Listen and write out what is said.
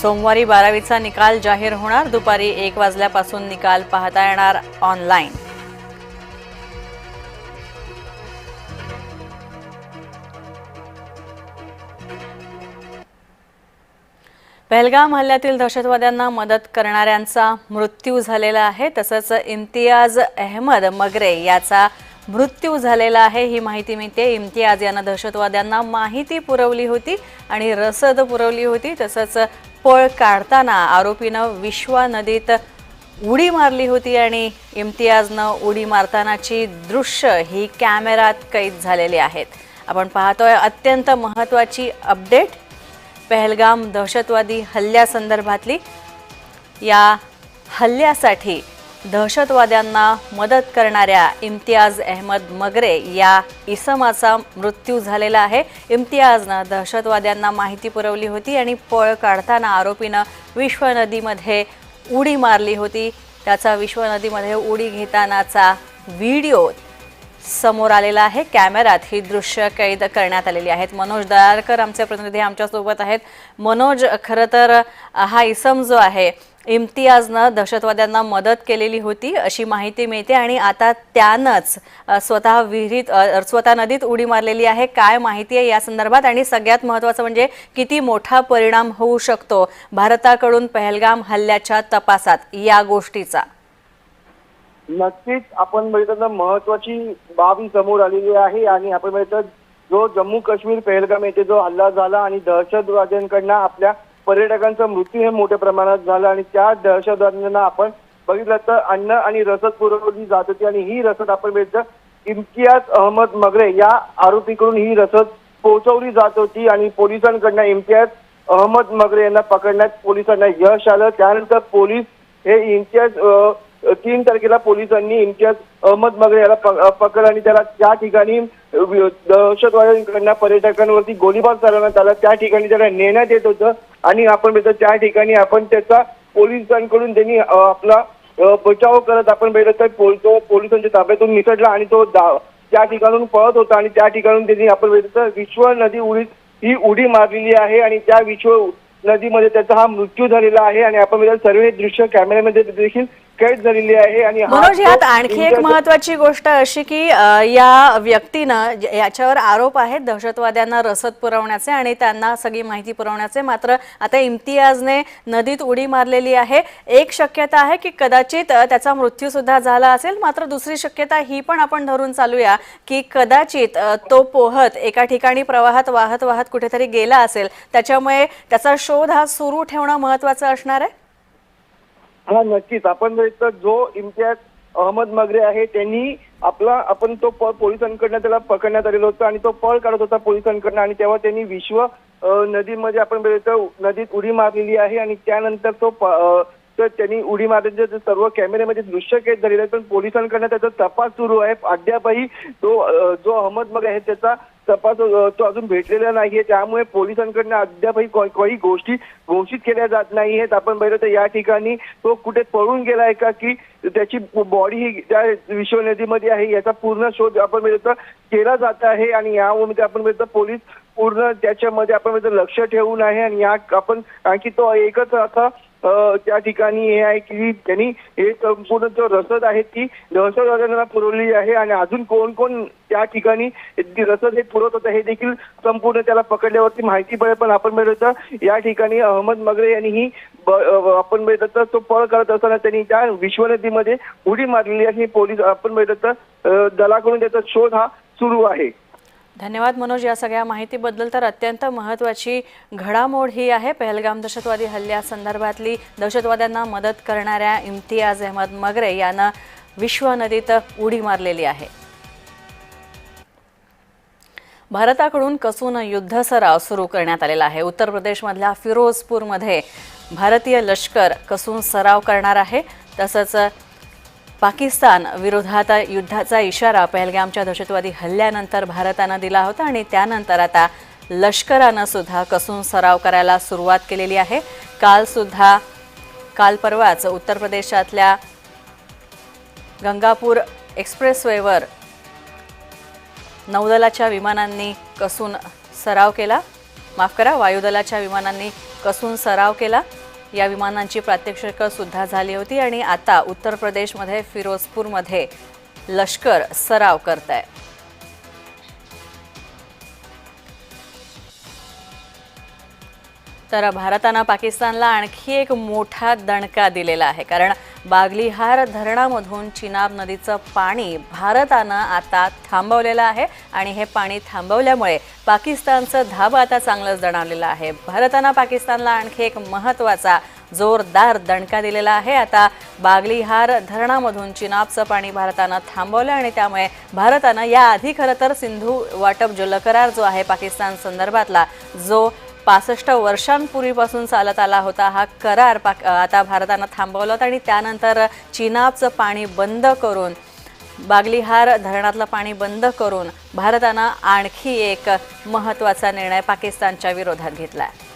सोमवारी बारावीचा निकाल जाहीर होणार. दुपारी एक वाजल्यापासून निकाल पाहता येणार ऑनलाईन. पहलगाम हल्ल्यातील दहशतवाद्यांना मदत करणाऱ्यांचा मृत्यू झालेला आहे. तसंच इम्तियाज अहमद मगरे याचा मृत्यू झालेला आहे ही माहिती मिळते. इम्तियाज यानं दहशतवाद्यांना माहिती पुरवली होती आणि रसद पुरवली होती. तसंच पळ काढताना आरोपीनं विश्वा नदीत उडी मारली होती आणि इम्तियाजनं उडी मारतानाची दृश्य ही कॅमेरात कैद झालेली आहेत. आपण पाहतोय अत्यंत महत्त्वाची अपडेट. पहलगाम दहशतवादी हल्ल्यासंदर्भातली या हल्ल्यासाठी दहशतवाद्यांना मदत करणाऱ्या इम्तियाज अहमद मगरे या इसमाचा मृत्यू झालेला आहे. इम्तियाजनं दहशतवाद्यांना माहिती पुरवली होती आणि पळ काढताना आरोपीनं विश्व नदीमध्ये उडी मारली होती. त्याचा विश्व नदीमध्ये उडी घेतानाचा व्हिडिओ समोर आलेला आहे. कॅमेऱ्यात ही दृश्य कैद करण्यात आलेली आहेत. मनोज दयाळकर आमचे प्रतिनिधी आमच्यासोबत आहेत. मनोज खरं तर हा इसम जो आहे इम्तियाजनं दहशतवाद्यांना मदत केलेली होती अशी माहिती मिळते आणि आता त्यानंच स्वतः विहिरीत स्वतः नदीत उडी मारलेली आहे. काय माहिती आहे या संदर्भात? आणि सगळ्यात महत्त्वाचं म्हणजे किती मोठा परिणाम होऊ शकतो भारताकडून पहलगाम हल्ल्याच्या तपासात या गोष्टीचा? नक्कीच आपण बघितलं तर महत्वाची बाब ही समोर आलेली आहे आणि आपण बघितलं जो जम्मू काश्मीर पहलगाम येथे जो हल्ला झाला आणि दहशतवाद्यांकडनं आपल्या पर्यटकांचा मृत्यू हे मोठ्या प्रमाणात झाला आणि त्या दहशतवाद्यांना आपण बघितलं तर अन्न आणि रसद पुरवली जात होती आणि ही रसद आपण मिळतं इम्तियाज अहमद मगरे या आरोपीकडून ही रसद पोहोचवली जात होती आणि पोलिसांकडनं इम्तियाज अहमद मगरे यांना पकडण्यात पोलिसांना यश आलं. त्यानंतर पोलीस हे इम्तियाज तीन तारखेला पोलिसांनी इम्तियाज अहमद मगरे याला पकड आणि त्याला त्या ठिकाणी दहशतवाद्यांकडनं पर्यटकांवरती गोळीबार चालवण्यात आला. त्या ठिकाणी त्याला नेण्यात येत होतं आणि आपण भेटतो त्या ठिकाणी आपण त्याचा पोलिसांकडून त्यांनी आपला बचाव करत आपण भेटतो तो पोलिसांच्या ताब्यातून निसटला आणि तो दा- त्या ठिकाणून पळत होता आणि त्या ठिकाणून त्यांनी आपण भेटतो तर विश्व नदी उडी ही उडी मारलेली आहे आणि त्या विश्व नदीमध्ये त्याचा हा मृत्यू झालेला आहे आणि आपण बघितलं सर्व हे दृश्य कॅमेऱ्यामध्ये देखील कैद झालेली आहे आणि मनोज यात आणखी एक महत्वाची गोष्ट अशी की या व्यक्तीनं याच्यावर आरोप आहेत दहशतवाद्यांना रसद पुरवण्याचे आणि त्यांना सगळी माहिती पुरवण्याचे. मात्र आता इम्तियाजने नदीत उडी मारलेली आहे. एक शक्यता आहे की कदाचित त्याचा मृत्यू सुद्धा झाला असेल. मात्र दुसरी शक्यता ही पण आपण धरून चालूया की कदाचित तो पोहत एका ठिकाणी प्रवाहात वाहत वाहत कुठेतरी गेला असेल. त्याच्यामुळे त्याचा शोध हा सुरू ठेवणं महत्वाचं असणार आहे? हा नक्कीच. आपण जो इम्तियाज अहमद मगरे आहे त्यांनी आपला आपण तो पळ पोलिसांकडनं त्याला पकडण्यात आलेला होता आणि तो पळ काढत होता पोलिसांकडनं आणि तेव्हा त्यांनी विश्व नदीमध्ये आपण बघितलं नदीत उडी मारलेली आहे आणि त्यानंतर तो तर त्यांनी उडी मारण्याचे जे सर्व कॅमेऱ्यामध्ये दृश्य कैद झालेले आहेत पण पोलिसांकडनं त्याचा तपास सुरू आहे. अद्यापही तो जो अहमद मग आहे त्याचा तपास तो अजून भेटलेला नाहीये. त्यामुळे पोलिसांकडनं अद्यापही काही गोष्टी घोषित केल्या जात नाहीयेत आपण बघितलं तर या ठिकाणी तो कुठे पळून गेलाय का की त्याची बॉडी ही त्या विश्व नदीमध्ये आहे याचा पूर्ण शोध आपण म्हणजे केला जात आहे आणि यामध्ये आपण म्हणजे पोलीस पूर्ण त्याच्यामध्ये आपण म्हणजे लक्ष ठेवून आहे आणि या आपण आणखी तो एकच आता त्या ठिकाणी हे आहे की त्यांनी हे संपूर्ण जो रसद आहे ती दहशतवाद्यांना पुरवली आहे आणि अजून कोण कोण त्या ठिकाणी रसद हे पुरवत होतं हे देखील संपूर्ण त्याला पकडल्यावरती माहिती पडेल. पण आपण मिळत या ठिकाणी अहमद मगरे यांनी ही आपण मिळत तर तो पळ करत असताना त्यांनी त्या विश्व नदीमध्ये उडी मारलेली आहे. पोलीस आपण मिळत तर दलाकडून त्याचा शोध हा सुरू आहे. धन्यवाद मनोज या सगळ्या माहितीबद्दल. तर अत्यंत महत्त्वाची घडामोड ही आहे पहलगाम दहशतवादी हल्ल्यासंदर्भातली दहशतवाद्यांना मदत करणाऱ्या इम्तियाज अहमद मगरे यानं विश्व नदीत उडी मारलेली आहे. भारताकडून कसून युद्ध सराव सुरू करण्यात आलेला आहे. उत्तर प्रदेशमधल्या फिरोजपूरमध्ये भारतीय लष्कर कसून सराव करणार आहे. तसंच पाकिस्तान विरोधात युद्धाचा इशारा पहलगामच्या दहशतवादी हल्ल्यानंतर भारतानं दिला होता आणि त्यानंतर आता लष्करानं सुद्धा कसून सराव करायला सुरुवात केलेली आहे. काल सुद्धा काल परवाच उत्तर प्रदेशातल्या गंगापूर एक्सप्रेसवेवर नौदलाच्या विमानांनी कसून सराव केला. माफ करा वायुदलाच्या विमानांनी कसून सराव केला. या विमानांची प्रात्यक्षिकं सुद्धा झाली होती आणि आता उत्तर प्रदेशमध्ये फिरोजपूरमध्ये लष्कर सराव करत आहे तर भारतानं पाकिस्तानला आणखी एक मोठा दणका दिलेला आहे कारण बागलीहार धरणामधून चिनाब नदीचं पाणी भारतानं आता थांबवलेलं आहे आणि हे पाणी थांबवल्यामुळे पाकिस्तानचं धाब आता चांगलंच दणावलेलं आहे. भारतानं पाकिस्तानला आणखी एक महत्त्वाचा जोरदार दणका दिलेला आहे. आता बागलीहार धरणामधून चिनाबचं पाणी भारतानं थांबवलं आणि त्यामुळे भारतानं याआधी खरं तर सिंधू वाटप जो लकरार जो आहे पाकिस्तान संदर्भातला जो पासष्ट वर्षांपूर्वीपासून चालत आला होता हा करार पाक आता भारतानं थांबवला होता आणि त्यानंतर चीनाचं पाणी बंद करून बागलिहार धरणातलं पाणी बंद करून भारतानं आणखी एक महत्त्वाचा निर्णय पाकिस्तानच्या विरोधात घेतला आहे